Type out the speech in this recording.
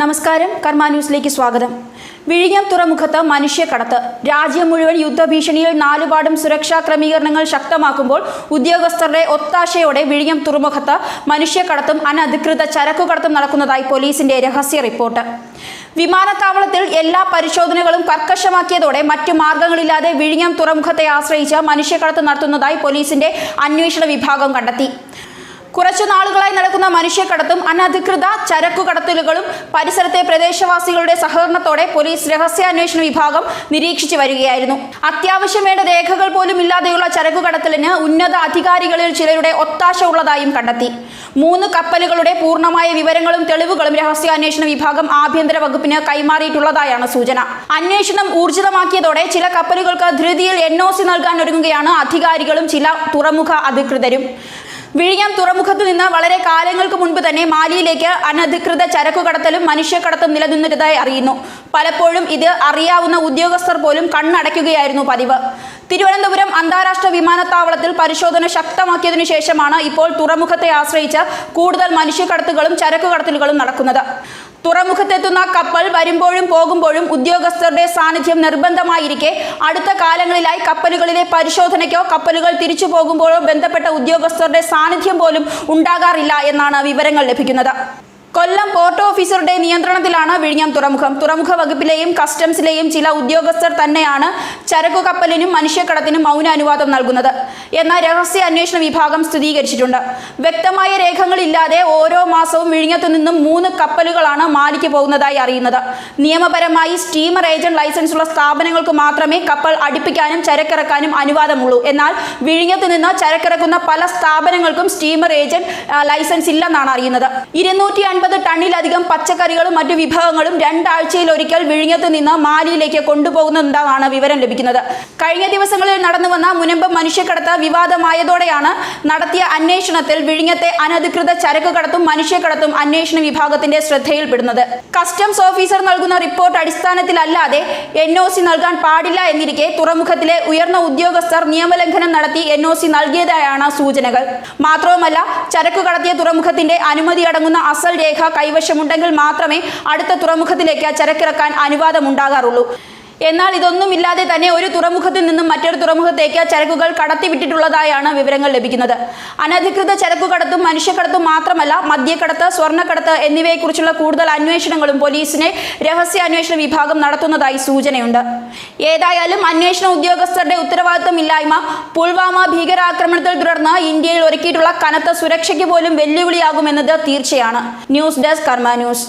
നമസ്കാരം കർമ്മ ന്യൂസിലേക്ക് സ്വാഗതം. വിഴിഞ്ഞം തുറമുഖത്ത് മനുഷ്യക്കടത്ത് രാജ്യം മുഴുവൻ യുദ്ധഭീഷണിയിൽ നാലുപാടും സുരക്ഷാ ക്രമീകരണങ്ങൾ ശക്തമാക്കുമ്പോൾ ഉദ്യോഗസ്ഥരുടെ ഒത്താശയോടെ വിഴിഞ്ഞം തുറമുഖത്ത് മനുഷ്യക്കടത്തും അനധികൃത ചരക്കുകടത്തും നടക്കുന്നതായി പോലീസിന്റെ രഹസ്യ റിപ്പോർട്ട്. വിമാനത്താവളത്തിൽ എല്ലാ പരിശോധനകളും കർക്കശമാക്കിയതോടെ മറ്റു മാർഗങ്ങളില്ലാതെ വിഴിഞ്ഞം തുറമുഖത്തെ ആശ്രയിച്ച് മനുഷ്യക്കടത്ത് നടത്തുന്നതായി പോലീസിന്റെ അന്വേഷണ വിഭാഗം കണ്ടെത്തി. കുറച്ചു നാളുകളായി നടക്കുന്ന മനുഷ്യക്കടത്തും അനധികൃത ചരക്കു കടത്തലുകളും പരിസരത്തെ പ്രദേശവാസികളുടെ സഹകരണത്തോടെ പോലീസ് രഹസ്യാന്വേഷണ വിഭാഗം നിരീക്ഷിച്ചു വരികയായിരുന്നു. അത്യാവശ്യം വേണ്ട രേഖകൾ പോലും ഇല്ലാതെയുള്ള ചരക്കുകടത്തലിന് ഉന്നത അധികാരികളിൽ ചിലരുടെ ഒത്താശ ഉള്ളതായും കണ്ടെത്തി. മൂന്ന് കപ്പലുകളുടെ പൂർണമായ വിവരങ്ങളും തെളിവുകളും രഹസ്യാന്വേഷണ വിഭാഗം ആഭ്യന്തര വകുപ്പിന് കൈമാറിയിട്ടുള്ളതായാണ് സൂചന. അന്വേഷണം ഊർജിതമാക്കിയതോടെ ചില കപ്പലുകൾക്ക് ധൃതിയിൽ എൻ ഒ സി നൽകാൻ ഒരുങ്ങുകയാണ് അധികാരികളും ചില തുറമുഖ അധികൃതരും. വിഴിഞ്ഞം തുറമുഖത്ത് നിന്ന് വളരെ കാലങ്ങൾക്ക് മുൻപ് തന്നെ മാലിയിലേക്ക് അനധികൃത ചരക്കുകടത്തലും മനുഷ്യക്കടത്തും നിലനിന്നിരുന്നതായി അറിയുന്നു. പലപ്പോഴും ഇത് അറിയാവുന്ന ഉദ്യോഗസ്ഥർ പോലും കണ്ണടയ്ക്കുകയായിരുന്നു പതിവ്. തിരുവനന്തപുരം അന്താരാഷ്ട്ര വിമാനത്താവളത്തിൽ പരിശോധന ശക്തമാക്കിയതിനു ശേഷമാണ് ഇപ്പോൾ തുറമുഖത്തെ ആശ്രയിച്ച് കൂടുതൽ മനുഷ്യക്കടത്തുകളും ചരക്കുകടത്തലുകളും നടക്കുന്നത്. തുറമുഖത്തെത്തുന്ന കപ്പൽ വരുമ്പോഴും പോകുമ്പോഴും ഉദ്യോഗസ്ഥരുടെ സാന്നിധ്യം നിർബന്ധമായിരിക്കെ. അടുത്ത കാലങ്ങളിലായി കപ്പലുകളിലെ പരിശോധനയ്ക്കോ കപ്പലുകൾ തിരിച്ചു പോകുമ്പോഴോ ബന്ധപ്പെട്ട ഉദ്യോഗസ്ഥരുടെ സാന്നിധ്യം പോലും ഉണ്ടാകാറില്ല എന്നാണ് വിവരങ്ങൾ ലഭിക്കുന്നത്. കൊല്ലം പോർട്ട് ഓഫീസറുടെ നിയന്ത്രണത്തിലാണ് വിഴിഞ്ഞം തുറമുഖം. തുറമുഖ വകുപ്പിലെയും കസ്റ്റംസിലെയും ചില ഉദ്യോഗസ്ഥർ തന്നെയാണ് ചരക്കു കപ്പലിനും മനുഷ്യക്കടത്തിനും മൗന അനുവാദം നൽകുന്നത്. എന്ന രഹസ്യ അന്വേഷണ വിഭാഗം സ്ഥിരീകരിച്ചിട്ടുണ്ട്. വ്യക്തമായ രേഖകളില്ലാതെ ഓരോ മാസവും വിഴിഞ്ഞത്തു നിന്നും മൂന്ന് കപ്പലുകളാണ് മാലിക്ക് പോകുന്നതായി അറിയുന്നത്. നിയമപരമായി സ്റ്റീമർ ഏജന്റ് ലൈസൻസ് ഉള്ള സ്ഥാപനങ്ങൾക്ക് മാത്രമേ കപ്പൽ അടുപ്പിക്കാനും ചരക്കിറക്കാനും അനുവാദമുള്ളൂ. എന്നാൽ വിഴിഞ്ഞത്ത് നിന്ന് ചരക്കിറക്കുന്ന പല സ്ഥാപനങ്ങൾക്കും സ്റ്റീമർ ഏജന്റ് ലൈസൻസ് ഇല്ലെന്നാണ് അറിയുന്നത്. ഇരുന്നൂറ്റി അൻപത് ടണ്ണിലധികം പച്ചക്കറികളും മറ്റു വിഭവങ്ങളും രണ്ടാഴ്ചയിൽ ഒരിക്കൽ വിഴിഞ്ഞത്ത് നിന്ന് മാലിയിലേക്ക് കൊണ്ടുപോകുന്നുണ്ടെന്നാണ് വിവരം ലഭിക്കുന്നത്? കഴിഞ്ഞ ദിവസങ്ങളിൽ നടന്നു വന്ന മുനമ്പ് മനുഷ്യക്കടത്ത് വിവാദമായതോടെയാണ് നടത്തിയ അന്വേഷണത്തിൽ വിഴിഞ്ഞത്തെ അനധികൃത ചരക്ക് കടത്തും മനുഷ്യക്കടത്തും അന്വേഷണ വിഭാഗത്തിന്റെ ശ്രദ്ധയിൽപ്പെടുന്നത്. കസ്റ്റംസ് ഓഫീസർ നൽകുന്ന റിപ്പോർട്ട് അടിസ്ഥാനത്തിലല്ലാതെ എൻ ഒ സി നൽകാൻ പാടില്ല എന്നിരിക്കെ തുറമുഖത്തിലെ ഉയർന്ന ഉദ്യോഗസ്ഥർ നിയമലംഘനം നടത്തി എൻ ഒ സി നൽകിയതായാണ് സൂചനകൾ. മാത്രവുമല്ല ചരക്ക് കടത്തിയ തുറമുഖത്തിന്റെ അനുമതി അടങ്ങുന്ന അസൽ രേഖ കൈവശമുണ്ടെങ്കിൽ മാത്രമേ അടുത്ത തുറമുഖത്തിലേക്ക് ചരക്കിറക്കാൻ അനുവാദമുണ്ടാകാറുള്ളൂ. എന്നാൽ ഇതൊന്നുമില്ലാതെ തന്നെ ഒരു തുറമുഖത്തിൽ നിന്നും മറ്റൊരു തുറമുഖത്തേക്ക് ചരക്കുകൾ കടത്തിവിട്ടിട്ടുള്ളതായാണ് വിവരങ്ങൾ ലഭിക്കുന്നത്. അനധികൃത ചരക്കുകടത്തും മനുഷ്യക്കടത്തും മാത്രമല്ല മദ്യക്കടത്ത് സ്വർണക്കടത്ത് എന്നിവയെക്കുറിച്ചുള്ള കൂടുതൽ അന്വേഷണങ്ങളും പോലീസിനെ രഹസ്യാന്വേഷണ വിഭാഗം നടത്തുന്നതായി സൂചനയുണ്ട്. ഏതായാലും അന്വേഷണ ഉദ്യോഗസ്ഥരുടെ ഉത്തരവാദിത്തമില്ലായ്മ പുൽവാമ ഭീകരാക്രമണത്തിൽ തുടർന്ന് ഇന്ത്യയിൽ ഒരുക്കിയിട്ടുള്ള കനത്ത സുരക്ഷയ്ക്ക് പോലും വെല്ലുവിളിയാകുമെന്നത് തീർച്ചയാണ്. News desk Karma news.